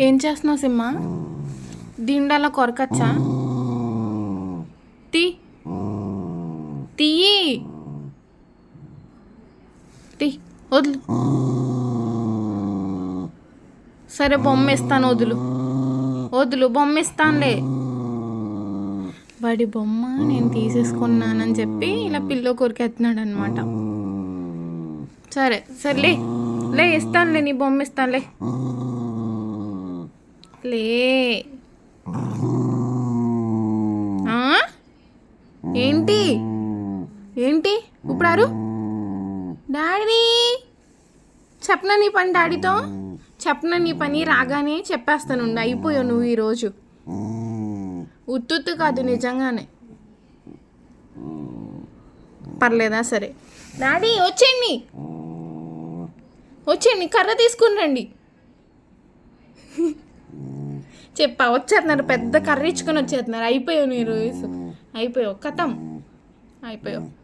ఏం చేస్తున్నావు సిమ్మ దిండాల కొరకచ్చా? తీ. తీయి తీ వదులు. సరే బొమ్మ ఇస్తాను వదులు. వదులు బొమ్మ ఇస్తానులే వాడి బొమ్మ నేను తీసేసుకున్నానని చెప్పి ఇలా పిల్లో కొరికెత్తున్నాడు అనమాట సరే సర్లే. లే ఇస్తానులే నీ బొమ్మ ఇస్తానులే. లే ఆ? ఏంటి? ఏంటి? ఇప్పుడు డాడీ చెప్పనా నీ పని డాడీతో? చెప్పనా నీ పని? రాగానే చెప్పేస్తాను అయిపోయావు నువ్వు ఈరోజు. ఉత్తుత్తు కాదు నిజంగానే. పర్లేదా సరే. డాడీ వచ్చేయండి. వచ్చేయండి కర్ర తీసుకుని రండి. చెప్పా వచ్చేస్తున్నారు పెద్ద కర్ర ఇచ్చుకొని వచ్చేస్తున్నారు. అయిపోయావు నీ రోజు. అయిపోయావు. కథం అయిపోయావు.